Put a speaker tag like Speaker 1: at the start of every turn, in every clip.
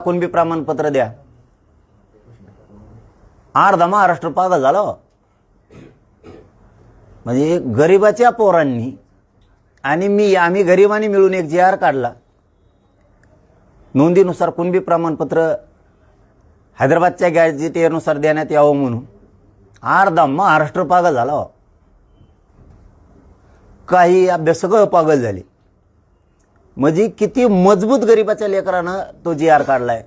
Speaker 1: कुणबी प्रमाणपत्र द्या अर्धा महाराष्ट्र पागल झाला हो. म्हणजे गरिबाच्या पोरांनी आणि मी आम्ही गरिबांनी मिळून एक जी आर काढला नोंदीनुसार कुणबी प्रमाणपत्र हैदराबादच्या गॅजेटियरनुसार देण्यात यावं म्हणून अर्धा महाराष्ट्र पागल झाला हो. काही अभ्यासक पागल झाले म्हणजे किती मजबूत गरिबाच्या लेकरानं तो जी आर काढलाय.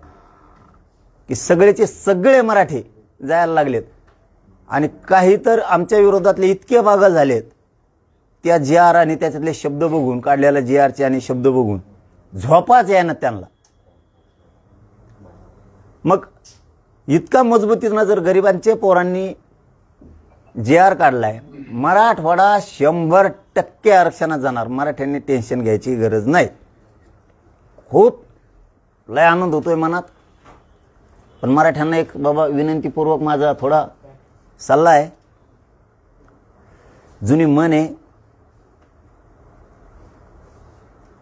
Speaker 1: की सगळेचे सगळे मराठी जायला लागलेत. आणि काही तर आमच्या विरोधातले इतके बागा झालेत. त्या जी आर आणि त्याच्यातले शब्द बघून काढलेल्या जी आरचे आणि शब्द बघून झोपाच ना त्यांना. मग इतका मजबूतीनं जर गरिबांचे पोरांनी जे आर काढलाय मराठवाडा शंभर टक्के आरक्षणात जाणार. मराठ्यांनी टेन्शन घ्यायची गरज नाही. खूप लय आनंद होतोय मनात. पण मराठ्यांना एक बाबा विनंतीपूर्वक माझा थोडा सल्ला आहे. जुनी मन आहे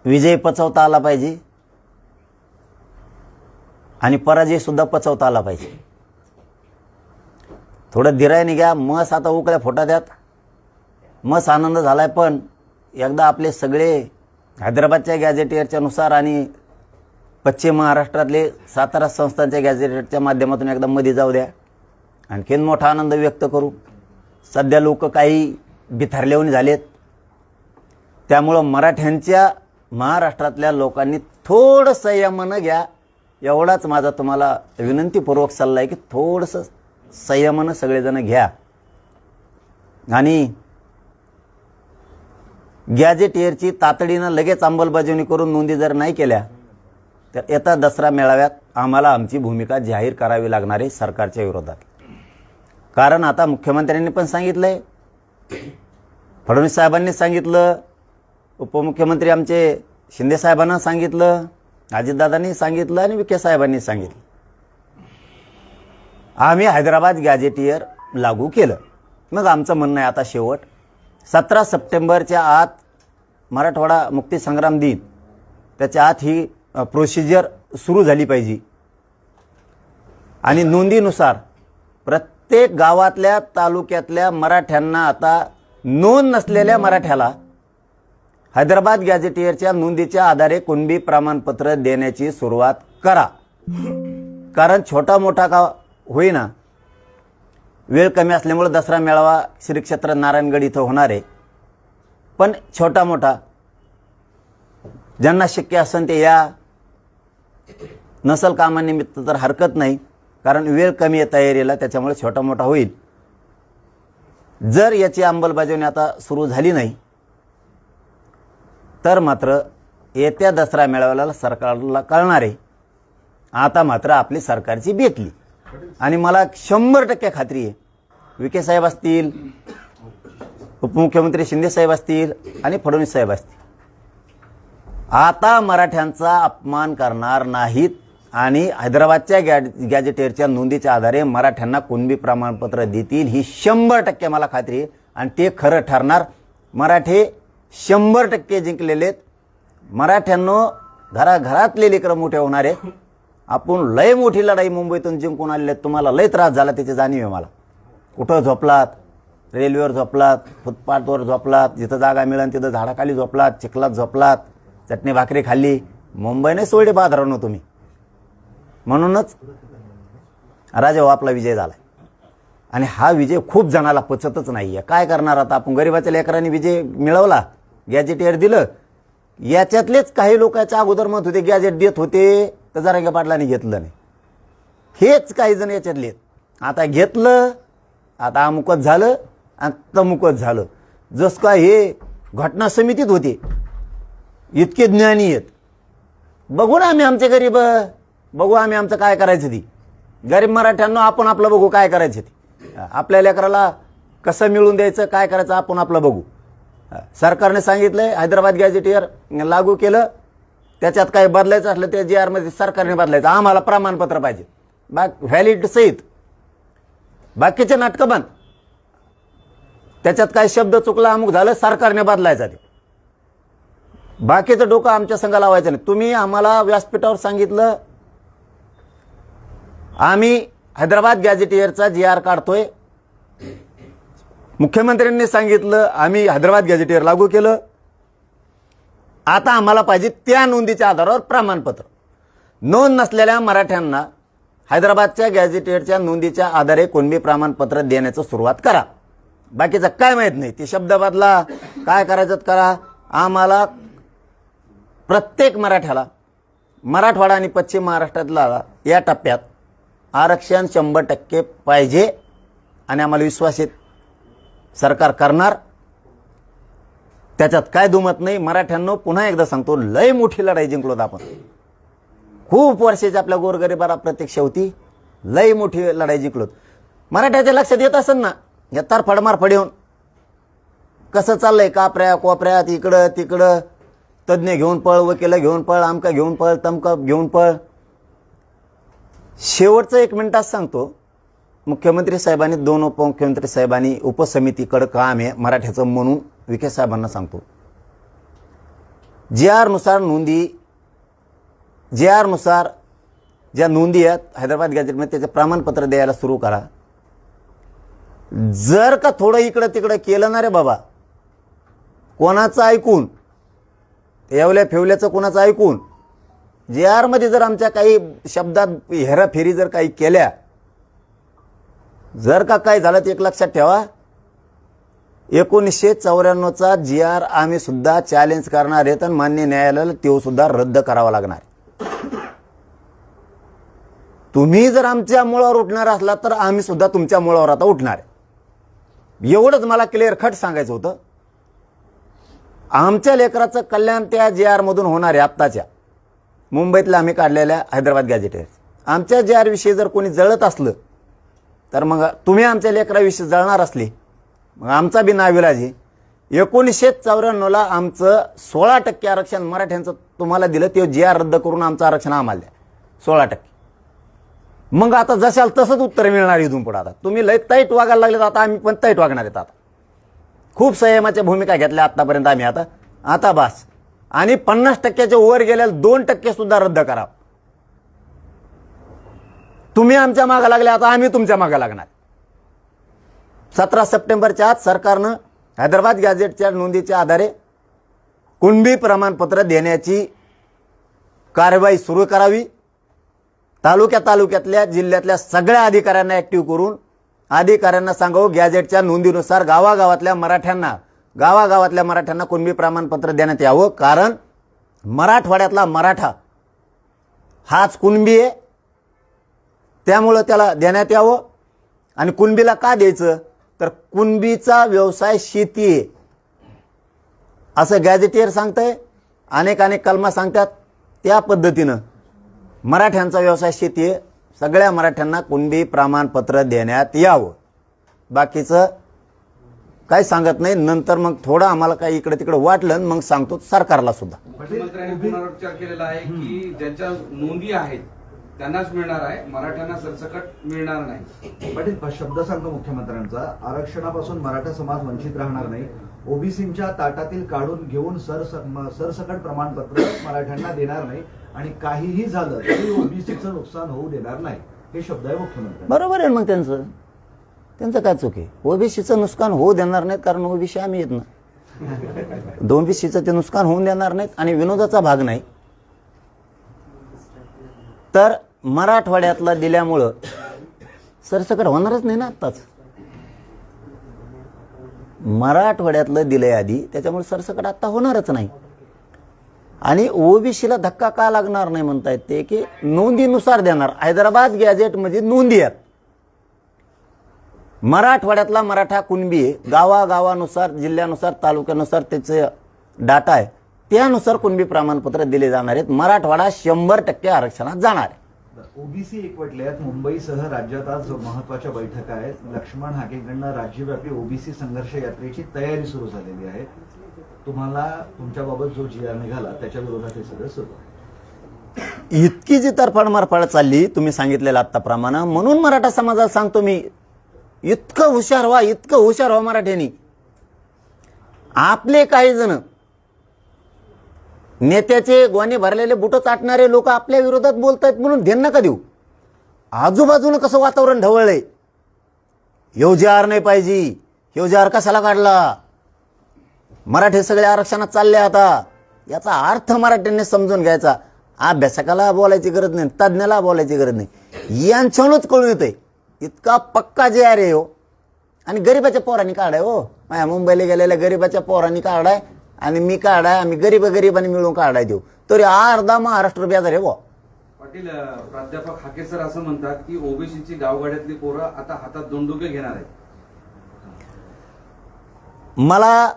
Speaker 1: विजय पचवता आला पाहिजे आणि पराजय सुद्धा पचवता आला पाहिजे. थोडं धीरायने घ्या मस आता उकळ्या फोटा द्यात. मस आनंद झालाय पण एकदा आपले सगळे हैदराबादच्या गॅजेटियरच्या नुसार आणि पश्चिम महाराष्ट्रातले सातारा संस्थांच्या गॅझेटच्या माध्यमातून एकदा मध्ये जाऊ द्या. आणखीन मोठा आनंद व्यक्त करू. सध्या लोक काही बिथारलेहून झालेत. त्यामुळं मराठ्यांच्या महाराष्ट्रातल्या लोकांनी थोडं संयमानं घ्या. एवढाच माझा तुम्हाला विनंतीपूर्वक सल्ला आहे की थोडंसं संयमानं सगळेजण घ्या. आणि गॅजेटियरची तातडीनं लगेच अंमलबजावणी करून नोंदी जर नाही केल्या तर येत्या दसरा मेळाव्यात आम्हाला आमची भूमिका जाहीर करावी लागणार आहे सरकारच्या विरोधात. कारण आता मुख्यमंत्र्यांनी पण सांगितलंय. फडणवीस साहेबांनी सांगितलं. उपमुख्यमंत्री आमचे शिंदे साहेबांना सांगितलं. अजितदादांनी सांगितलं आणि विखे साहेबांनी सांगितलं. आम्ही हैदराबाद गॅजेटियर लागू केलं. मग आमचं म्हणणं आहे आता शेवट सतरा सप्टेंबरच्या आत मराठवाडा मुक्तीसंग्राम दिन त्याच्या आत ही प्रोसिजर सुरू झाली पाहिजे. आणि नोंदीनुसार प्रत्येक गावातल्या तालुक्यातल्या मराठ्यांना आता नोंद नसलेल्या मराठ्याला हैदराबाद गॅझेटियरच्या नोंदीच्या आधारे कुणबी प्रमाणपत्र देण्याची सुरुवात करा. कारण छोटा मोठा का होईना वेळ कमी असल्यामुळं दसरा मेळावा श्रीक्षेत्र नारायणगड इथं होणार आहे. पण छोटा मोठा ज्यांना शक्य असेल ते या नसल कामानिमित्त तर हरकत नाही कारण वेळ कमी आहे तयारीला त्याच्यामुळे छोटा मोठा होईल. जर याची अंमलबजावणी आता सुरू झाली नाही तर मात्र येत्या दसरा मेळाव्याला सरकारला कळणार आहे. आता मात्र आपली सरकारची बेतली आणि मला शंभर टक्के खात्री आहे विखे साहेब असतील उपमुख्यमंत्री शिंदे साहेब असतील आणि फडणवीस साहेब असतील. आता मराठ्यांचा अपमान करणार नाहीत आणि हैदराबादच्या गॅ गॅजेटेरच्या नोंदीच्या आधारे मराठ्यांना कुणबी प्रमाणपत्र देतील ही शंभर टक्के मला खात्री आहे. आणि ते खरं ठरणार. मराठे शंभर टक्के जिंकलेलेत मराठ्यांनो घराघरातले लेकरं मोठे होणार आहे आपण लय मोठी लढाई मुंबईतून जिंकून आलेले आहेत. तुम्हाला लय त्रास झाला त्याची जाणीव आहे मला. कुठं झोपलात? रेल्वेवर झोपलात? फुटपाथवर झोपलात? जिथं जागा मिळेल तिथं झाडाखाली झोपलात? चिखलात झोपलात? चटणी भाकरी खाल्ली मुंबईने सोडे बाजारानं तुम्ही. म्हणूनच राजा हो, आपला विजय झाला आणि हा विजय खूप जणाला पचतच नाही आहे काय करणार आता आपण? गरिबाच्या लेकरांनी विजय मिळवला गॅजेट एअर दिलं. याच्यातलेच काही लोकांच्या अगोदर मत होते गॅजेट देत होते तर जरा पाटलांनी घेतलं नाही. हेच काही जण याच्यातले आता घेतलं आता अमुकच झालं आणि तमुकच झालं. जस का हे घटना समितीत होते. इतके ज्ञानी आहेत. बघू ना आम्ही आमचे गरीब बघू आम्ही आमचं काय करायचं ती. गरीब मराठ्यांना आपण आपलं बघू काय करायचं ती. आपल्या लेकराला कसं मिळून द्यायचं काय करायचं आपण आपलं बघू. सरकारने सांगितलंय हैदराबाद गॅजेटियर लागू केलं त्याच्यात काही बदलायचं असलं त्या जी आरमध्ये सरकारने बदलायचं. आम्हाला प्रमाणपत्र पाहिजे. बा व्हॅलिड सहित. बाकीचे नाटकं बंद. त्याच्यात काही शब्द चुकला अमुक झालं सरकारने बदलायचा ते. बाकीचं डोकं आमच्या संघ लावायचं नाही. तुम्ही आम्हाला व्यासपीठावर सांगितलं. आम्ही हैदराबाद गॅझेटियरचा जी आर काढतोय. मुख्यमंत्र्यांनी सांगितलं आम्ही हैदराबाद गॅझेटियर लागू केलं. आता आम्हाला पाहिजे त्या नोंदीच्या आधारावर प्रमाणपत्र. नोंद नसलेल्या मराठ्यांना हैदराबादच्या गॅझेटियरच्या नोंदीच्या आधारे कोणबी प्रमाणपत्र देण्याचं सुरुवात करा. बाकीचं काय माहीत नाही. ते शब्द बदला. काय करायचं करा. आम्हाला प्रत्येक मराठ्याला मराठवाडा आणि पश्चिम महाराष्ट्रातला या टप्प्यात आरक्षण शंभर टक्के पाहिजे आणि आम्हाला विश्वास आहे. सरकार करणार. त्याच्यात काय दुमत नाही. मराठ्यांनो पुन्हा एकदा सांगतो लय मोठी लढाई जिंकलोत आपण. खूप वर्षाची आपल्या गोरगरिबाला प्रतीक्षा होती. लय मोठी लढाई जिंकलोत. मराठ्याच्या लक्षात येत असेल ना या तर फडमार फड कसं चाललंय? कापऱ्या कोपऱ्यात इकडं तिकडं? तज्ज्ञ घेऊन पळ वकील घेऊन पळ आमका घेऊन पळ तमका घेऊन पळ. शेवटचं एक मिनिटात सांगतो. मुख्यमंत्री साहेबांनी दोन उपमुख्यमंत्री साहेबांनी उपसमितीकडं काम आहे मराठ्याचं म्हणून विखे साहेबांना सांगतो. जे आरनुसार नोंदी जे आरनुसार ज्या नोंदी आहेत हैदराबाद गॅजेटमध्ये त्याचं प्रमाणपत्र द्यायला सुरू करा. जर का थोडं इकडं तिकडं केलं ना रे बाबा कोणाचं ऐकून येवल्या फेवल्याचं कोणाचं ऐकून? जे आरमध्ये जर आमच्या काही शब्दात हेराफेरी जर काही केल्या जर का काय झालं ते एक लक्षात ठेवा. एकोणीसशे चौऱ्याण्णवचा जी आर आम्ही सुद्धा चॅलेंज करणार आहेत आणि मान्य न्यायालयाला तो सुद्धा रद्द करावा लागणार. तुम्ही जर आमच्या मुळावर उठणार असला तर आम्ही सुद्धा तुमच्या मुळावर आता उठणार आहे. एवढंच मला क्लिअर खट सांगायचं होतं. आमच्या लेकराचं कल्याण त्या जे आरमधून होणार आहे आत्ताच्या. मुंबईतल्या आम्ही काढलेल्या हैदराबाद गॅजेटेर आमच्या जे आरविषयी जर कोणी जळत असलं तर मग तुम्ही आमच्या लेकराविषयी जळणार असले. मग आमचा बी नाविलाजी एकोणीसशे चौऱ्याण्णवला आमचं सोळा टक्के आरक्षण मराठ्यांचं तुम्हाला दिलं ते जे आर रद्द करून आमचं आरक्षण आम्हाला सोळा टक्के. मग आता जशाल तसंच उत्तर मिळणार इथून पुढे आता. तुम्ही लय ताईट वागायला लागले आता आम्ही पण ताईट वागणार आहेत आता. खूप संयमाच्या भूमिका घेतल्या आतापर्यंत आम्ही आता. आता बास. आणि पन्नास टक्क्याच्या वर गेलेल्या दोन टक्के सुद्धा रद्द करा. तुम्ही आमच्या मागा लागल्या आता आम्ही तुमच्या मागे लागणार. सतरा सप्टेंबरच्या आत सरकारनं हैदराबाद गॅझेटच्या नोंदीच्या आधारे कुणबी प्रमाणपत्र देण्याची कारवाई सुरू करावी. तालुक्या तालुक्यातल्या जिल्ह्यातल्या सगळ्या अधिकाऱ्यांना ऍक्टिव्ह करून अधिकाऱ्यांना सांगावं गॅजेटच्या नोंदीनुसार गावागावातल्या मराठ्यांना गावागावातल्या मराठ्यांना कुणबी प्रमाणपत्र देण्यात यावं? कारण मराठवाड्यातला मराठा हाच कुणबी आहे. त्यामुळं त्याला देण्यात यावं. आणि कुणबीला का द्यायचं? तर कुणबीचा व्यवसाय शेती आहे. असं गॅजेटियर सांगतंय. अनेक अनेक कलमा सांगतात. त्या पद्धतीनं मराठ्यांचा व्यवसाय शेती आहे. सगळ्या मराठ्यांना कुणबी प्रमाणपत्र देण्यात यावं. बाकीचं काही सांगत नाही. नंतर मग थोडं आम्हाला काही इकडे तिकडे वाटलं आणि मग सांगतो सरकारला सुद्धा.
Speaker 2: पुनरुच्चार केलेला आहे की ज्यांच्या नोंदी आहेत त्यांनाच मिळणार आहे. मराठ्यांना सरसकट मिळणार नाही.
Speaker 3: पाटील शब्द सांगतो मुख्यमंत्र्यांचा. आरक्षणापासून मराठा समाज वंचित राहणार नाही. ओबीसीच्या ताटातील काढून घेऊन सरसकट प्रमाणपत्र मराठ्यांना देणार नाही. आणि काहीही झालं तरी ओबीसीचं नुकसान होऊ देणार नाही. हे शब्द आहे मुख्यमंत्री
Speaker 1: बरोबर आहे मग त्यांचं? त्यांचं काय चूक आहे? ओबीसीचं नुकसान होऊ देणार नाहीत कारण ओबीसी आम्ही येत ना. ओबीसीचं ते नुकसान होऊन देणार नाहीत आणि विनोदाचा भाग नाही. तर मराठवाड्यातला दिल्यामुळं सरसकट होणारच नाही ना आत्ताच. मराठवाड्यातलं दिलंय आधी त्याच्यामुळे सरसकट आत्ता होणारच नाही. आणि ओबीसीला धक्का का लागणार नाही म्हणतायत ते? की नोंदीनुसार देणार. हैदराबाद गॅजेटमध्ये नोंदी आहेत. मराठवाड्यातला मराठा कुणबी गावागावानुसार जिल्ह्यानुसार तालुक्यानुसार त्याचे डाटा आहे. त्यानुसार कुणबी प्रमाणपत्र दिले जाणार आहेत. मराठवाडा शंभर टक्के आरक्षणात जाणार आहे.
Speaker 3: ओबीसी एकवटले आहेत मुंबईसह राज्यात आज महत्त्वाच्या बैठका आहेत. लक्ष्मण हाकेकडनं राज्यव्यापी ओबीसी संघर्ष यात्रेची तयारी सुरू झालेली आहे. तुम्हाला तुमच्याबाबत जो जिया निघाला त्याच्या विरोधात हे सगळं सुरू आहे.
Speaker 1: इतकी जी तरफड मारफड चालली तुम्ही सांगितलेलं आत्ताप्रमाणे म्हणून मराठा समाजाला सांगतो मी इतकं हुशार व्हा इतकं हुशार व्हा मराठ्यांनी. आपले काही जण नेत्याचे गोणे भरलेले बुट चाटणारे लोक आपल्या विरोधात बोलतायत म्हणून ध्यान नका देऊ. आजूबाजूनं कसं वातावरण ढवळलंय? योजार नाही पाहिजे. योजार कशाला काढला? मराठी सगळे आरक्षणात चालले आता. याचा अर्थ मराठ्यांनी समजून घ्यायचा. अभ्यासकाला बोलायची गरज नाही तज्ज्ञाला बोलायची गरज नाही. यांच्यानंच कळून येतंय. इतका पक्का जे आहे रे हो. आणि गरीबाच्या पोरांनी काढाय हो. माझ्या मुंबईला गेलेल्या गरीबाच्या पोरांनी काढाय आणि मी काढाय आम्ही गरीब गरिबांनी मिळून काढाय देऊ. तरी अर्धा महाराष्ट्र बेजार आहे हो
Speaker 2: पाटील प्राध्यापक हाके सर असं म्हणतात की ओबीसीची गावगाड्यातली पोरं आता हातात दोंडुके घेणार आहेत.
Speaker 1: मला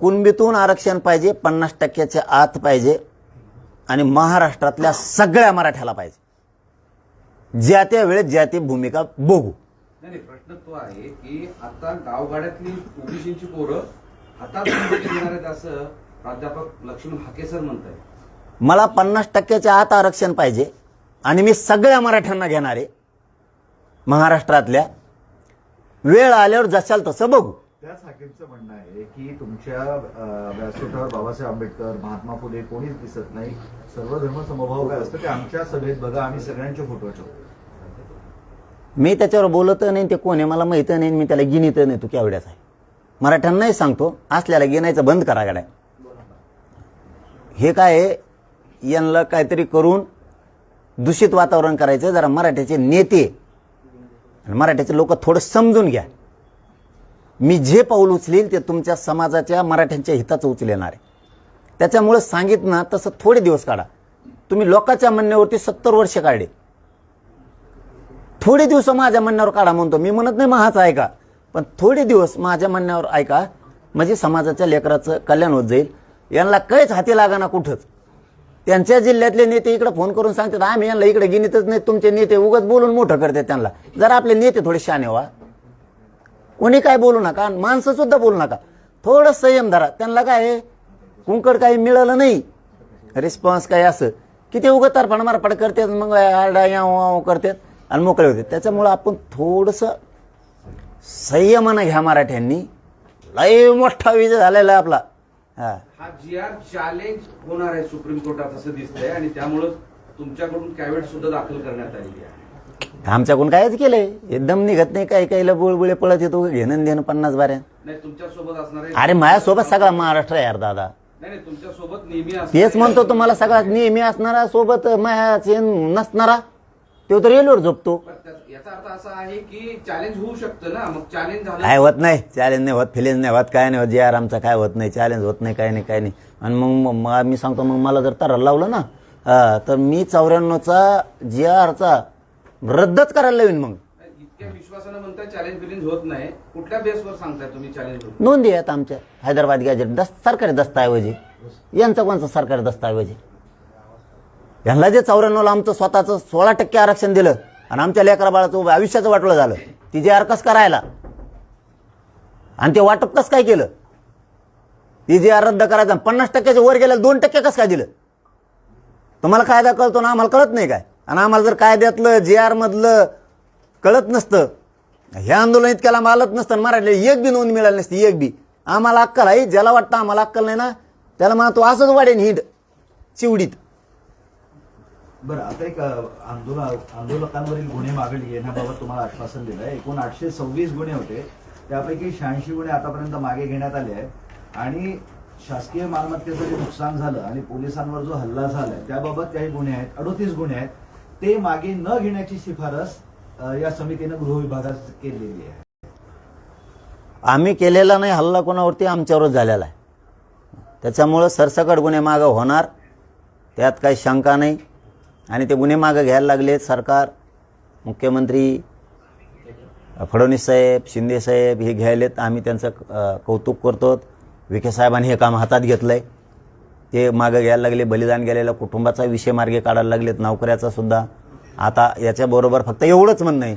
Speaker 1: कुणबीतून आरक्षण पाहिजे पन्नास टक्क्याच्या आत पाहिजे आणि महाराष्ट्रातल्या सगळ्या मराठ्याला पाहिजे. ज्या त्या वेळेत ज्या ती भूमिका बघू.
Speaker 2: नाही प्रश्न तो आहे की आता गावगाड्यातली ओबीसीची पोरं हातात दोंडुके घेणार आहेत असं प्राध्यापक लक्ष्मण हाके सर म्हणताय
Speaker 1: मला पन्नास टक्क्याच्या आत आरक्षण पाहिजे आणि मी सगळ्या मराठ्यांना घेणार आहे. महाराष्ट्रातल्या वेळ आल्यावर जशाल तसं बघू.
Speaker 3: त्याच हाकीमचं म्हणणं आहे की तुमच्या व्यासपीठावर बाबासाहेब आंबेडकर महात्मा फुले कोणीच दिसत नाही. सर्व धर्म समभाव काय असतं ते आमच्या सभेत बघा आम्ही सगळ्यांचे फोटो ठेवतो.
Speaker 1: मी त्याच्यावर बोलत नाही ते कोण आहे मला माहीत नाही मी त्याला गिनीत नाही तू केवढ्याच आहे मराठ्यांनाही सांगतो असल्याला गिनायचं बंद करा गाड्या. हे काय यांना काहीतरी करून दूषित वातावरण करायचं जरा मराठ्याचे नेते आणि मराठ्याचे लोक थोडं समजून घ्या. मी जे पाऊल उचलेल ते तुमच्या समाजाच्या मराठ्यांच्या हिताचं उचलेणार आहे. त्याच्यामुळं सांगितलं ना तसं थोडे दिवस काढा. तुम्ही लोकांच्या म्हणण्यावरती सत्तर वर्ष काढले. थोडे दिवस माझ्या म्हणण्यावर काढा म्हणतो. मी म्हणत नाही महाच ऐका पण थोडे दिवस माझ्या म्हणण्यावर ऐका म्हणजे समाजाच्या लेकराचं कल्याण होत जाईल. यांना काहीच हाती लागा ना कुठंच. त्यांच्या जिल्ह्यातले नेते इकडे फोन करून सांगतात आम्ही यांना इकडे गिनीतच नाही. तुमचे नेते उगत बोलून मोठं करतात त्यांना. जर आपले नेते थोडे शाने व्हा. कोणी काय बोलू नका माणसं सुद्धा बोलू नका. थोडं संयम धरा. त्यांना काय कुंकड काही मिळालं नाही. रिस्पॉन्स काय असं? किती उगतार तारफाण मारपाड करतात मग आरडा या करतात आणि मोकळे होते त्याच्यामुळं आपण थोडंसं संयमानं घ्या मराठ्यांनी. लय मोठा विजय झालेला आहे आपला. हा.
Speaker 2: हा जी आर चॅलेंज होणार आहे सुप्रीम कोर्टात असं दिसतंय आणि त्यामुळं तुमच्याकडून कॅवेट सुद्धा दाखल करण्यात आलेली आहे.
Speaker 1: आमच्याकडून कायच केलंय? एकदम निघत नाही काही काहीला बुळबुळे पळत येतो घेणं देणं पन्नास बाऱ्या.
Speaker 2: नाही असणार
Speaker 1: अरे माझ्यासोबत सगळा महाराष्ट्र आहे यार दादा.
Speaker 2: नाही नाही तुमच्यासोबत नेहमी असणारे-
Speaker 1: तेच म्हणतो तुम्हाला सगळ्यात नेहमी असणारा सोबत मायाचे नसणारा तो तर रेल्वेवर झोपतो.
Speaker 2: याचा अर्थ असा आहे की चॅलेंज होऊ शकतं ना मग चॅलेंज झालं
Speaker 1: काय होत नाही चॅलेंज नाही होत फिलेंज नाही होत काय नाही होत जे आर आमचा काय होत नाही चॅलेंज होत नाही काय नाही काय नाही. आणि मग मी सांगतो मग मला जर तर लावलं ना तर मी चौऱ्याण्णवचा जी आरचा रद्दच करायला लावीन मग.
Speaker 2: इतक्या विश्वासानं म्हणताय चॅलेंज बिलेंज होत नाही. कुठल्या बेसवर सांगताय तुम्ही चॅलेंज होत?
Speaker 1: नोंदी आहेत आमच्या हैदराबाद गॅजेट दस सरकारी दस्ताऐवजी. यांचा कोणचा सरकारी दस्ताऐवजी? यांना जे चौऱ्याण्णवला आमचं स्वतःचं सोळा टक्के आरक्षण दिलं आणि आमच्या लेकरा बाळाचं आयुष्याचं वाटलं झालं ती जे आर कस करायला. आणि ते वाटप कस काय केलं? ती जे आर रद्द करायचं पन्नास टक्क्याच्या वर गेल्या दोन टक्के कसं काय दिलं? तुम्हाला कायदा कळतो ना? आम्हाला कळत नाही काय? आणि आम्हाला जर कायद्यातलं जे आर मधलं कळत नसतं हे आंदोलन इतक्याला मालत नसतं आणि मराठीला एक बी नोंद मिळाली नसती एक बी. आम्हाला अक्कल आहे ज्याला वाटतं आम्हाला अक्कल नाही ना त्याला म्हणा तो असंच वाढेन हिंड चिवडीत.
Speaker 3: बरं आता एक आंदोलन आंदोलकांवरील गुन्हे मागे घेण्याबाबत तुम्हाला आश्वासन दिलं आहे. एकूण आठशे सव्वीस गुन्हे होते. त्यापैकी शहाऐंशी गुन्हे आतापर्यंत मागे घेण्यात आले आहेत. आणि शासकीय मालमत्तेचं जे नुकसान झालं आणि पोलिसांवर जो हल्ला झाला त्याबाबत काही गुन्हे आहेत अडोतीस गुन्हे आहेत. ते मागे न घेण्याची शिफारस या समितीनं गृह विभागात केलेली आहे.
Speaker 1: आम्ही केलेला नाही हल्ला कोणावरती? आमच्यावरच झालेला आहे. त्याच्यामुळं सरसकट गुन्हे मागं होणार त्यात काही शंका नाही. आणि ते गुन्हे मागं घ्यायला लागलेत सरकार मुख्यमंत्री फडणवीस साहेब शिंदे साहेब हे घ्यायलेत. आम्ही त्यांचं कौतुक करतो विखे साहेबांनी हे काम हातात घेतलं आहे ते मागं घ्यायला लागले बलिदान गेलेल्या कुटुंबाचा विषय मार्गे काढायला लागलेत नोकऱ्याचा सुद्धा. आता याच्याबरोबर फक्त एवढंच म्हणणं आहे.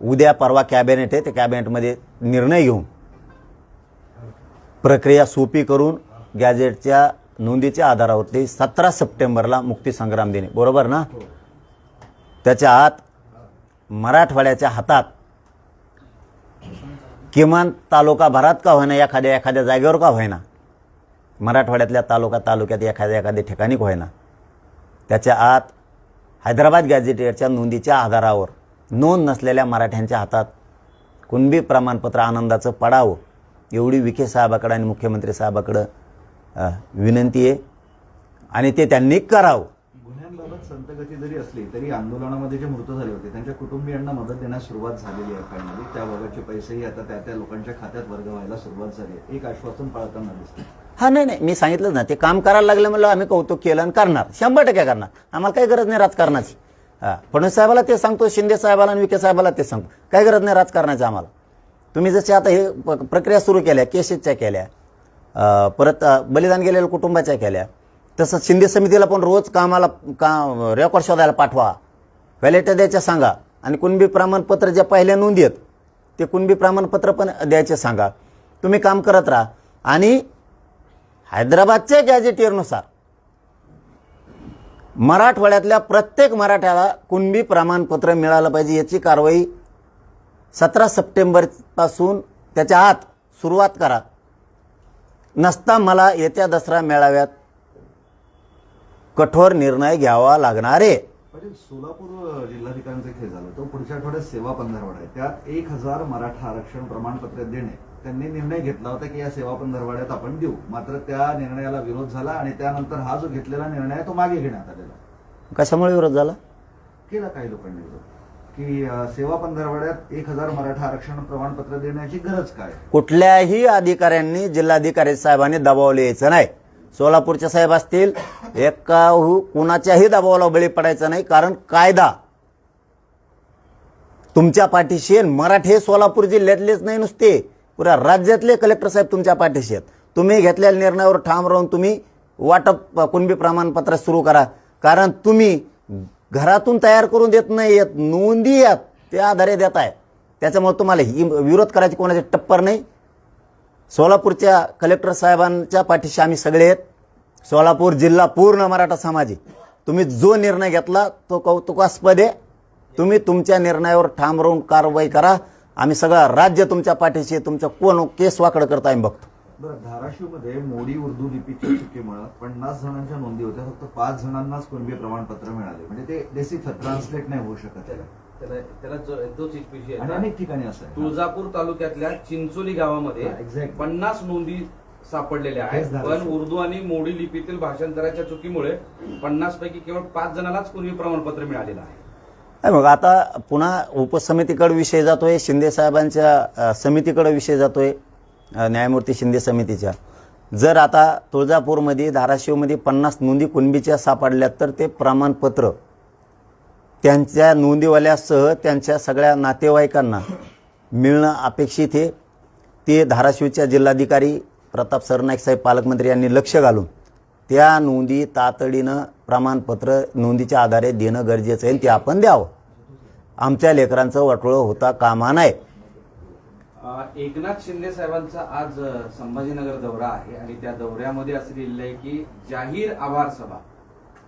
Speaker 1: उद्या परवा कॅबिनेट आहे त्या कॅबिनेटमध्ये निर्णय घेऊन प्रक्रिया सोपी करून गॅजेटच्या नोंदीच्या आधारावरती सतरा सप्टेंबरला मुक्तीसंग्राम देणे बरोबर ना? त्याच्या आत मराठवाड्याच्या हातात किमान तालुका भरात का होईना एखाद्या एखाद्या जागेवर का होईना मराठवाड्यातल्या तालुका तालुक्यात एखाद्या एखाद्या ठिकाणी होईना. त्याच्या आत हैदराबाद गॅझेटियरच्या नोंदीच्या आधारावर नोंद नसलेल्या मराठ्यांच्या हातात कुणबी प्रमाणपत्र आनंदाचं पडावं एवढी विखे साहेबाकडं आणि मुख्यमंत्री साहेबाकडं विनंती आहे. आणि ते त्यांनी करावं.
Speaker 3: गुन्ह्यांबाबत जरी असली तरी आंदोलनामध्ये जे मृत झाले होते त्यांच्या कुटुंबियांना मदत देण्यास सुरुवात झालेली आहे फायनली त्याबाबतचे पैसेही आता त्या त्या लोकांच्या खात्यात वर्ग व्हायला सुरुवात झाली आहे. एक आश्वासन पाळताना दिसते
Speaker 1: हा नाही नाही मी सांगितलं ना ते काम करायला लागलं म्हणलं आम्ही कौतुक केलं आणि करणार. शंभर टक्के करणार. आम्हाला काही गरज नाही राजकारणाची. हा फडणवीस साहेबाला ते सांगतो शिंदे साहेबाला आणि विखे साहेबाला ते सांगतो. काही गरज नाही राजकारणाची आम्हाला. तुम्ही जसे आता हे प्रक्रिया सुरू केल्या केसेसच्या केल्या परत बलिदान गेलेल्या कुटुंबाच्या केल्या तसंच शिंदे समितीला पण रोज कामाला का रेकॉर्ड शोधायला पाठवा. व्हॅलेटर द्यायच्या सांगा. आणि कुणबी प्रमाणपत्र ज्या पहिल्या नोंदी आहेत ते कुणबी प्रमाणपत्र पण द्यायचे सांगा. तुम्ही काम करत राहा. आणि हैदराबादच्या गॅजेटियरनुसार मराठवाड्यातल्या प्रत्येक मराठ्याला कुणबी प्रमाणपत्र मिळालं पाहिजे याची कारवाई सतरा सप्टेंबरपासून त्याच्या आत सुरुवात करा. नसता मला येत्या दसरा मेळाव्यात कठोर निर्णय घ्यावा लागणार आहे.
Speaker 3: सोलापूर जिल्हाधिकाऱ्यांचा खेळ झाला तो पुढच्या आठवड्यात सेवा पंधरवडा आहे. त्यात एक हजार मराठा आरक्षण प्रमाणपत्र देणे. त्यांनी निर्णय घेतला होता की या सेवा पंधरवड्यात आपण देऊ. मात्र त्या निर्णयाला विरोध झाला आणि त्यानंतर हा जो घेतलेला निर्णय आहे तो मागे घेण्यात आलेला
Speaker 1: कशामुळे विरोध झाला?
Speaker 3: केला काही लोकांनी विरोध. की सेवा पंधरवड्यात एक हजार मराठा आरक्षण प्रमाणपत्र देण्याची गरज काय?
Speaker 1: कुठल्याही अधिकाऱ्यांनी जिल्हाधिकारी साहेबांनी दबावले यायचं नाही. सोलापूरचे साहेब असतील एका कुणाच्याही दबावाला बळी पडायचं नाही कारण कायदा तुमच्या पाठीशी आहे. मराठी हे सोलापूर जिल्ह्यातलेच नाही नुसते पुऱ्या राज्यातले कलेक्टर साहेब तुमच्या पाठीशी आहेत. तुम्ही घेतलेल्या निर्णयावर ठाम राहून तुम्ही वाटप कुणबी प्रमाणपत्र सुरू करा. कारण तुम्ही घरातून तयार करून देत नाही येत नोंदी आहेत त्या आधारे देत आहे. त्याच्यामुळे तुम्हाला ही विरोध करायची कोणाची टप्पर नाही. सोलापूरच्या कलेक्टर साहेबांच्या पाठीशी आम्ही सगळे आहेत. सोलापूर जिल्हा पूर्ण मराठा समाज आहे. तुम्ही जो निर्णय घेतला तो कौतुकास्पद आहे. तुम्ही तुमच्या निर्णयावर ठाम राहून कारवाई करा. आम्ही सगळं राज्य तुमच्या पाठीशी आहे. तुमचं कोण केस वाकडं करता आम्ही बघतो.
Speaker 3: बरं धाराशिवमध्ये मोडी उर्दू लिपीच्या चुकीमुळे पन्नास जणांच्या नोंदी होत्या. फक्त पाच जणांनाच कुणबी प्रमाणपत्र मिळाले. म्हणजे ते डेसिफर ट्रान्सलेट नाही होऊ शकत त्याला.
Speaker 2: तोच एक विषय
Speaker 3: अनेक ठिकाणी असं आहे.
Speaker 2: तुळजापूर तालुक्यातल्या चिंचोली गावामध्ये
Speaker 3: हा, exactly.
Speaker 2: पन्नास नोंदी सापडलेल्या आहेत. पण उर्दू आणि मोडी लिपीतील भाषांतराच्या चुकीमुळे पन्नास पैकी केवळ पाच जणांनाच कुणबी प्रमाणपत्र मिळालेलं आहे.
Speaker 1: नाही मग आता पुन्हा उपसमितीकडे विषय जातोय शिंदे साहेबांच्या समितीकडे विषय जातोय न्यायमूर्ती शिंदे समितीच्या. जर आता तुळजापूरमध्ये धाराशिवमध्ये पन्नास नोंदी कुणबीच्या सापडल्यात तर ते प्रमाणपत्र त्यांच्या नोंदीवाल्यासह त्यांच्या सगळ्या नातेवाईकांना मिळणं अपेक्षित आहे. ते धाराशिवच्या जिल्हाधिकारी प्रताप सरनाईक साहेब पालकमंत्री यांनी लक्ष घालून त्या नोंदी तातडीनं प्रमाणपत्र नोंदीच्या आधारे देणं गरजेचं आहे ते आपण द्यावं. आमच्या लेकरांचं वाटोळं होता कामा नाही
Speaker 2: एकनाथ शिंदे साहेबांचा आज संभाजीनगर दौरा आहे आणि त्या दौऱ्यामध्ये असं लिहिलं आहे की जाहीर आभार सभा.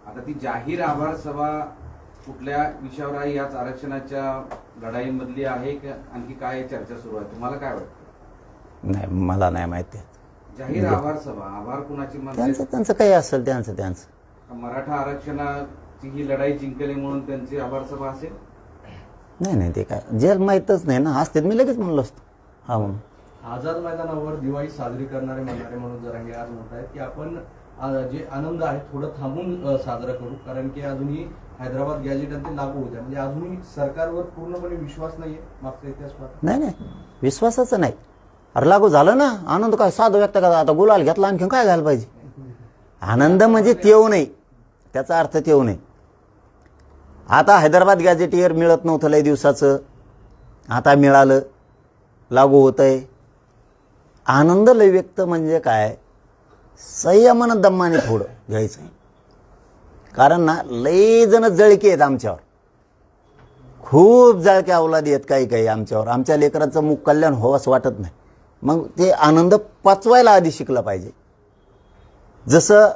Speaker 2: आता ती जाहीर आभार सभा कुठल्या विषयावर आहे? याच आरक्षणाच्या लढाईमधली आहे का? आणखी काय चर्चा सुरू आहे? तुम्हाला काय वाटतं?
Speaker 1: नाही मला नाही माहिती.
Speaker 2: जाहीर आभार सभा आभार कुणाची
Speaker 1: त्यांचं
Speaker 2: म्हणजे
Speaker 1: त्यांचं काही असेल त्यांचं त्यांचं.
Speaker 2: मराठा आरक्षणाची ही लढाई जिंकली म्हणून त्यांची आभार सभा असेल?
Speaker 1: नाही नाही ते काय जे माहीतच नाही ना असते मी लगेच म्हणलो असतो. हा म्हणून
Speaker 4: आझाद मैदानावर दिवाळी साजरी करणारे म्हणणारे म्हणून जरांगे आज म्हणत आहेत की आपण जे आनंद आहे थोडं थांबून साजरा करू. कारण की अजूनही हैदराबाद गॅजेट आणि ते लागू होत्या. म्हणजे अजूनही सरकारवर पूर्णपणे विश्वास नाहीये मागचा इतिहास
Speaker 1: नाही नाही. विश्वासाचं नाही. अरे लागू झालं ना. आनंद काय साधं व्यक्त करा. आता गुलाल घेतला आणखी काय घ्यायला पाहिजे? आनंद म्हणजे तेव नाही. त्याचा अर्थ तेव नाही. आता हैदराबाद गॅजेटियर मिळत नव्हतं लय दिवसाचं. आता मिळालं. लागू होतंय. आनंद लय व्यक्त म्हणजे काय? संयमन दम्माने थोडं घ्यायचं कारण ना लय जण जळके आहेत आमच्यावर. खूप जळक्या अवलादी आहेत काही काही आमच्यावर. आमच्या लेकराचं मुख कल्याण हो असं वाटत नाही. मग ते आनंद पचवायला आधी शिकलं पाहिजे. जसं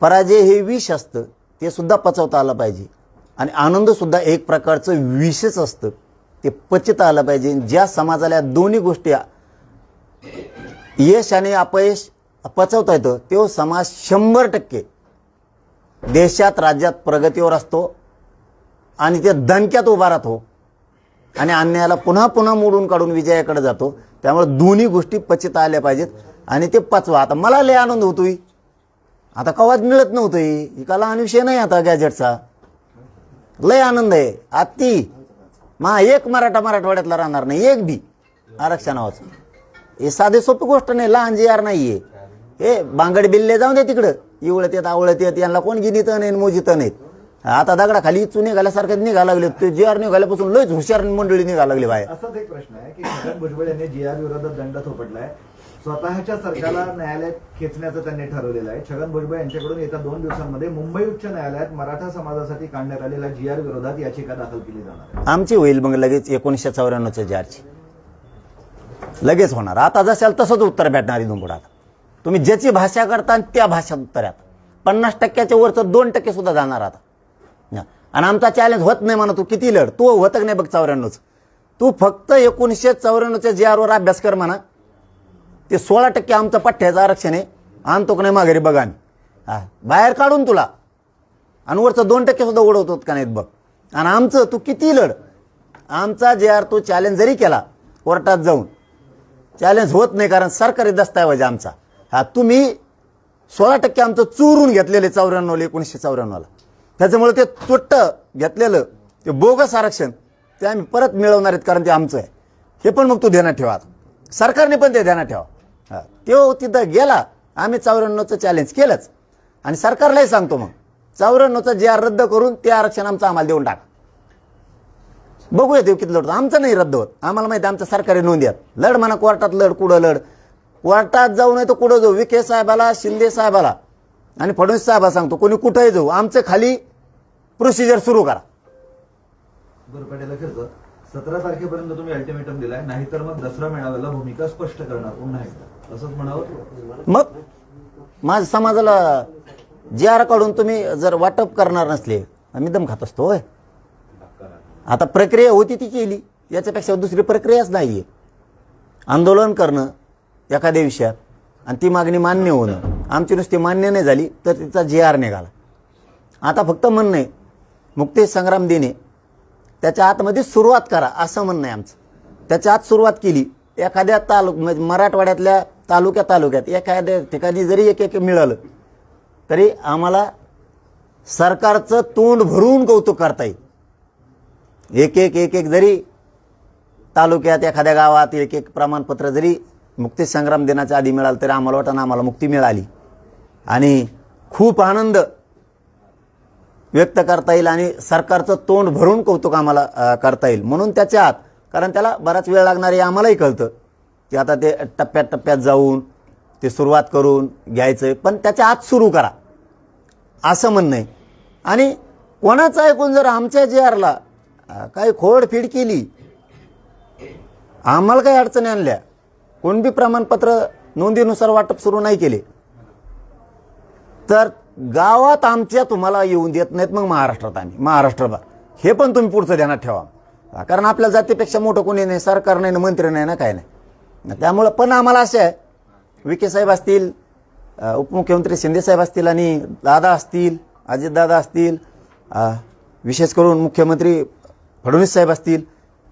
Speaker 1: पराजय हे विष असतं ते सुद्धा पचवता आलं पाहिजे. आणि आनंदसुद्धा एक प्रकारचं विषच असतं. ते पचता आलं पाहिजे. ज्या समाजाला दोन्ही गोष्टी यश आणि अपयश पचवता येतं तो समाज शंभर टक्के देशात राज्यात प्रगतीवर असतो आणि ते दणक्यात उभा राहतो. आणि अन्यायाला पुन्हा पुन्हा मोडून काढून विजयाकडे जातो. त्यामुळे दोन्ही गोष्टी पचित आल्या पाहिजेत आणि ते पचवा. आता मला लय आनंद होतोय. आता कवाच मिळत नव्हतं ही का लहान विषय नाही आता गॅजेटचा लय आनंद आहे. आत्ती मा एक मराठा मराठवाड्यातला राहणार नाही. एक बी. आरक्षणावाच हे साधे सोपी गोष्ट नाही. लहान जी आर नाहीये. हे बांगड बिल्ले जाऊन दे तिकडं. इवळत येत आवळत येत. यांना कोण गिनीत नाही मोजित नाहीत. आता दगडाखाली चुने घाल्यासारखं निघा लागले. ते जी आर निघाल्यापासून लयच हुशार मंडळी निघा लागली बाहेर.
Speaker 3: असाच एक प्रश्न आहे की छगन भुजबळ यांनी जी आर विरोधात दंड थोपटलाय. स्वतःच्या सरकारला न्यायालयात खेचण्याचं त्यांनी ठरवलेलं आहे. छगन भुजबळ यांच्याकडून येत्या दोन दिवसांमध्ये मुंबई उच्च न्यायालयात मराठा समाजासाठी काढण्यात आलेल्या जी आर विरोधात याचिका दाखल केली जाणार आहे.
Speaker 1: आमची होईल मग लगेच एकोणीसशे चौऱ्याण्णवच्या जारची लगेच होणार. आता जशाल तसंच उत्तर भेटणार इथून पुढे आता. तुम्ही ज्याची भाषा करता आणि त्या भाषेत उत्तर आहे आता पन्नास टक्क्याच्या वरचं दोन टक्के सुद्धा जाणार आता. आणि आमचा चॅलेंज होत नाही म्हणा तू किती लढ? तू होत का नाही बघ चौऱ्याण्णवच? तू फक्त एकोणीसशे चौऱ्याण्णवच्या जे आरवर अभ्यास कर म्हणा. ते सोळा टक्के आमचं पठ्ठ्याचं आरक्षण आहे. आणतो का नाही माघारी बघा आम्ही. हा. बाहेर काढून तुला. आणि वरचं दोन टक्के सुद्धा उडवतो का नाहीत बघ. आणि आमचं तू किती लढ? आमचा जे आर तू चॅलेंज जरी केला कोर्टात जाऊन चॅलेंज होत नाही कारण सरकारी दस्तऐवज आहे आमचा. हा तुम्ही सोळा टक्के आमचं चोरून घेतलेले चौऱ्याण्णवला एकोणीसशे चौऱ्याण्णवला. त्याच्यामुळे ते चुट्ट घेतलेलं ते बोगस आरक्षण ते आम्ही परत मिळवणार आहेत कारण ते आमचं आहे. हे पण मग तू ध्यानात ठेवा सरकारने पण ते ध्यानात ठेवा. तो तिथं गेला आम्ही चौऱ्याण्णवचं चॅलेंज केलंच. आणि सरकारलाही सांगतो मग चौऱ्याण्णवचं जे आर रद्द करून ते आरक्षण आमचं आम्हाला देऊन टाका. बघूया देऊ किती लढतो. आमचं नाही रद्द होत. आम्हाला माहिती आहे सरकारी नोंदी आहेत. लढ म्हणा कोर्टात लढ कुठं लढ. कोर्टात जाऊ नाही तर कुठं जाऊ. विखे साहेबाला शिंदे साहेबाला. आणि फडणवीस साहेबाला सांगतो कोणी कुठंही जाऊ आमचं खाली प्रोसिजर सुरू करा.
Speaker 3: सतरा तारखेपर्यंत तुम्ही अल्टिमेटम दिलाय नाहीतर मग दसरा मेळाव्याला भूमिका स्पष्ट करणार पुन्हा एकदा. असंच म्हणावं?
Speaker 1: मग माझ्या समाजाला जे आर काढून तुम्ही जर वाटप करणार नसले आम्ही दम खात असतो होय. आता प्रक्रिया होती ती केली याच्यापेक्षा दुसरी प्रक्रियाच नाही आहे आंदोलन करणं एखाद्या विषयात आणि ती मागणी मान्य होणं. आमची नुसती मान्य नाही झाली तर तिचा जे आर निघाला. आता फक्त म्हणणं आहे मुक्ती संग्राम देणे त्याच्या आतमध्ये सुरुवात करा असं म्हणणं आहे आमचं. त्याच्या आत सुरुवात केली एखाद्या तालुक म्हणजे मराठवाड्यातल्या तालुक्या तालुक्यात एखाद्या ठिकाणी जरी एक एक मिळालं तरी आम्हाला सरकारचं तोंड भरून कौतुक करता येईल. एक एक एक एक जरी तालुक्यात एखाद्या गावात एक एक प्रमाणपत्र जरी मुक्ती संग्राम दिनाच्या आधी मिळालं तरी आम्हाला वाटतं आम्हाला मुक्ती मिळाली. आणि खूप आनंद व्यक्त करता येईल आणि सरकारचं तोंड भरून कौतुक आम्हाला करता येईल. म्हणून त्याच्या आत कारण त्याला बराच वेळ लागणार आहे आम्हालाही कळतं की आता ते टप्प्यात टप्प्यात जाऊन ते सुरुवात करून घ्यायचं पण त्याच्या आत सुरू करा. असं म्हणणं आहे. आणि कोणाचं ऐकून जर आमच्या जे आरला काही खोडफीड केली आम्हाला काही अडचणी आणल्या कोण बी प्रमाणपत्र नोंदीनुसार वाटप सुरू नाही केले तर गावात आमच्या तुम्हाला येऊन देत नाहीत मग महाराष्ट्रात आम्ही. महाराष्ट्रभर हे पण तुम्ही पुढचं ध्यानात ठेवा. कारण आपल्या जातीपेक्षा मोठं कोणी नाही सरकार नाही ना मंत्री नाही ना काय नाही. त्यामुळं पण आम्हाला असं आहे. विखे साहेब असतील उपमुख्यमंत्री शिंदे साहेब असतील आणि दादा असतील अजितदादा असतील विशेष करून मुख्यमंत्री फडणवीस साहेब असतील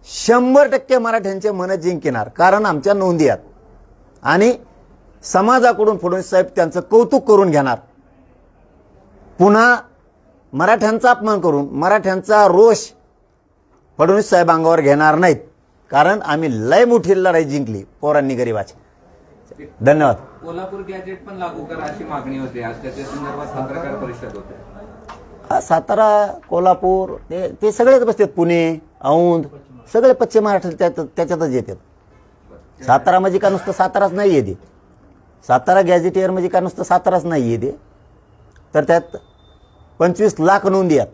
Speaker 1: शंभर टक्के मराठ्यांचे मन जिंकणार. कारण आमच्या नोंदी आहेत. आणि समाजाकडून फडणवीस साहेब त्यांचं कौतुक करून घेणार. पुन्हा मराठ्यांचा अपमान करून मराठ्यांचा रोष फडणवीस साहेब अंगावर घेणार नाहीत. कारण आम्ही लय मोठी लढाई जिंकली पोरांनी गरीबाची. धन्यवाद.
Speaker 2: कोल्हापूर गॅजेट पण लागू करा अशी मागणी होती. आज त्याच्या संदर्भात पत्रकार परिषद होते.
Speaker 1: हा, सातारा कोल्हापूर ते ते सगळेच बसतात. पुणे औंध सगळे पश्चिम महाराष्ट्र त्याच्यातच येतात. सातारा म्हणजे का नुसतं साताराच नाही येते सातारा गॅझेटियर म्हणजे का नुसतं साताराच नाही येते तर त्यात पंचवीस लाख नोंदी आहेत.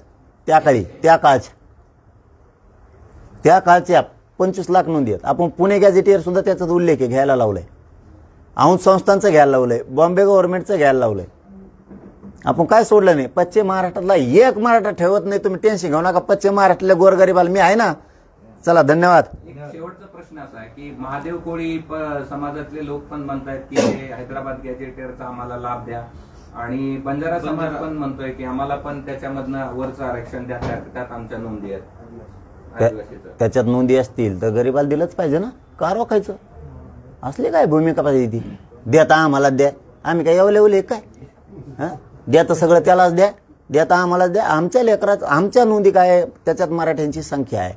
Speaker 1: त्या काळी त्या काळच्या. त्या काळच्या पंचवीस लाख नोंदी आहेत. आपण पुणे गॅझेटियर सुद्धा त्याचा उल्लेख आहे घ्यायला आहे औंध संस्थांचं घ्यायला लावलंय बॉम्बे गव्हर्नमेंटचं घ्यायला लावलंय. आपण काय सोडलं नाही? पश्चिम महाराष्ट्रातला एक मराठा ठेवत नाही तुम्ही टेन्शन घेऊ नका. पश्चिम महाराष्ट्रातल्या गोरगरीबाला मी आहे ना? चला धन्यवाद.
Speaker 2: शेवटचा प्रश्न असा आहे की महादेव कोळी समाजातले लोक पण म्हणतात की हैदराबाद गॅजेटियरचा आम्हाला लाभ द्या.
Speaker 5: आणि बंजारा समाज पण म्हणतोय की आम्हाला पण त्याच्यामधनं वरचं आरक्षण द्या त्यात आमच्या नोंदी आहेत. आदिवासीचं.
Speaker 1: त्याच्यात नोंदी असतील तर गरीबाला दिलंच पाहिजे ना? का रोखायचं असली काय भूमिका पाहिजे ती? देता आम्हाला द्या. आम्ही काय एवढे एवढे काय? हां? द्या तर सगळं त्यालाच द्या. देता आम्हालाच द्या. आमच्या लेकरात आमच्या नोंदी काय आहे? त्याच्यात मराठ्यांची संख्या आहे.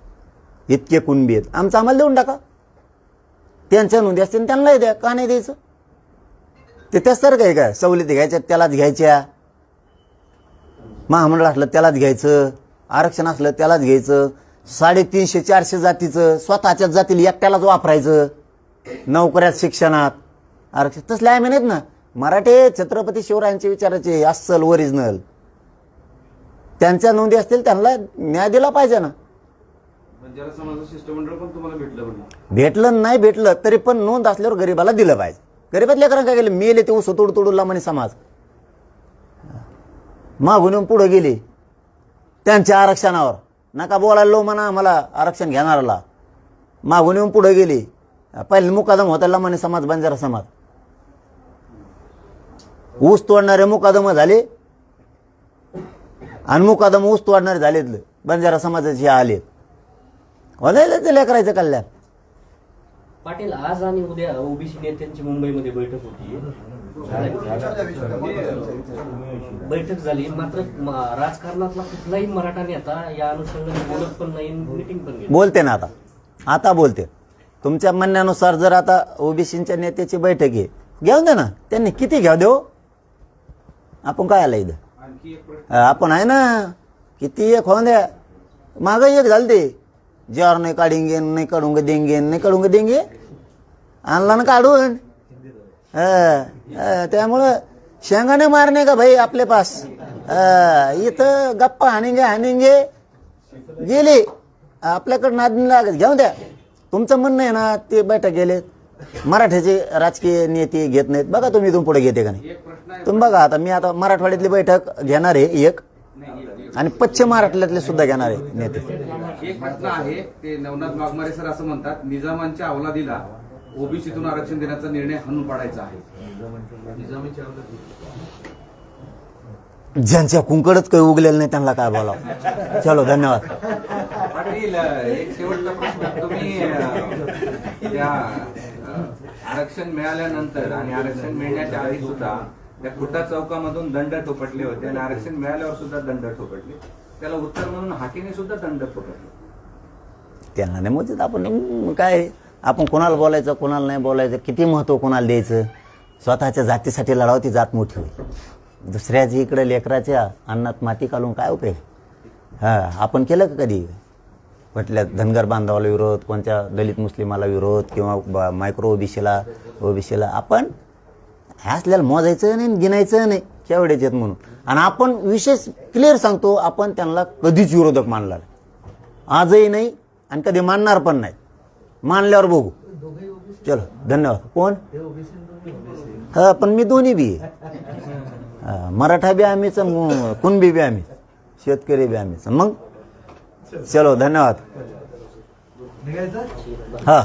Speaker 1: इतके कुणबी आहेत. आमचं आम्हाला देऊन टाका. त्यांच्या नोंदी असतील त्यांनाही द्या. का नाही द्यायचं? ते त्यासारखं आहे काय सवलती घ्यायच्या त्यालाच घ्यायच्या? महामंडळ असलं त्यालाच घ्यायचं आरक्षण असलं त्यालाच घ्यायचं साडेतीनशे चारशे जातीचं स्वतःच्याच जातील एकट्यालाच वापरायचं नोकऱ्यात शिक्षणात. आरक्षण तसले आम्ही नाहीत ना. मराठे छत्रपती शिवरायांचे विचाराचे अस्सल ओरिजिनल त्यांच्या नोंदी असतील त्यांना न्याय दिला पाहिजे ना.
Speaker 2: शिष्टमंडळ पण तुम्हाला भेटलं
Speaker 1: भेटलं नाही भेटलं तरी पण नोंद असल्यावर गरीबाला दिलं पाहिजे. गरीबात लेकरांना काय केलं? मेले ते ऊस तोडू तोडूला म्हणे समाज. मागून येऊन पुढं गेले. त्यांच्या आरक्षणावर. नका बोलायला लो म्हणा आम्हाला आरक्षण घेणाराला मागून येऊन पुढं गेले. पहिले मुकादम होताला म्हणे समाज बंजारा समाज. ऊस तोडणारे मुकादम झाले. आणि मुकादम ऊस तोडणारे झालेत. बंजारा समाजाचे आले होणार ते लेकरायचं कल्याण.
Speaker 6: पाटील आज आणि उद्या ओबीसी नेत्यांची मुंबईमध्ये बैठक होती. बैठक झाली. मात्र राजकारणातला कुठलाही मराठा नेता या अनुषंगाने बोलत पण नाही मिटिंग पण
Speaker 1: बोलते ना आता. आता बोलते. तुमच्या म्हणण्यानुसार जर आता ओबीसीच्या नेत्याची बैठक आहे घेऊन दे ना. त्यांनी किती घ्या देऊ? आपण काय आलं इथं?
Speaker 2: आणखी एक प्रश्न.
Speaker 1: अं, आपण आहे ना किती एक होऊन द्या. मागं एक झालं ते ज्यावर नाही काढेंगे नाही काढूंगे देंगे नाही काढूंगे देंगे आणला ना काढून त्यामुळं शेंगाने मारणे का भाई आपले पास? इथं गप्पा हाणेंगे हाणेंगे गेले. आपल्याकडं नादनी लागत घेऊन द्या. तुमचं म्हणणं आहे ना ते बैठक गेले. मराठ्याचे राजकीय नेते घेत नाहीत. बघा तुम्ही इथून पुढे घेते का नाही. तुम्ही बघा आता मी आता मराठवाड्यातली बैठक घेणार आहे एक- आणि पश्चिम महाराष्ट्रातले सुद्धा घेणार आहे नेते.
Speaker 2: एक प्रश्न आहे ते नवनाथ वाघमारे सर असं म्हणतात निजामांच्या अवलादीला ओबीसीतून आरक्षण देण्याचा निर्णय हाणून पाडायचा आहे.
Speaker 1: ज्यांच्या कुंकडच काही उगलेलं नाही त्यांना काय बोलावं? चलो धन्यवाद.
Speaker 5: पाटील एक शेवटचा प्रश्न. तुम्ही आरक्षण मिळाल्यानंतर आणि आरक्षण मिळण्याच्या आधी सुद्धा त्या खुटा चौकामधून दंड ठोपटले होते आणि आरक्षण मिळाल्यावर सुद्धा दंड ठोपटले. त्याला उत्तर म्हणून हाकीने सुद्धा दंड ठोपटले.
Speaker 1: त्यांना नाही मोजत आपण. काय? आपण कोणाला बोलायचं कोणाला नाही बोलायचं? किती महत्त्व कोणाला द्यायचं? स्वतःच्या जातीसाठी लढावती जात मोठी होईल. दुसऱ्याच्या इकडे लेकराच्या अन्नात माती घालून काय उपयोग? हां आपण केलं का कधी? म्हटल्या धनगर बांधवाला विरोध कोणत्या दलित मुस्लिमाला विरोध किंवा मायक्रो ओबीसीला ओबीसीला आपण हे असल्याला मोजायचं नाही आणि गिनायचं नाही केवढेच आहेत म्हणून. आणि आपण विशेष क्लिअर सांगतो आपण त्यांना कधीच विरोधक मानला. आजही नाही आणि कधी मानणार पण नाही. मानल्यावर बघू. चलो धन्यवाद. कोण? हा पण मी दोन्ही बी आहे. हा, मराठा बी आम्हीच कुणबी बी आम्हीच शेतकरी बी आम्हीच मग? चलो धन्यवाद. हा.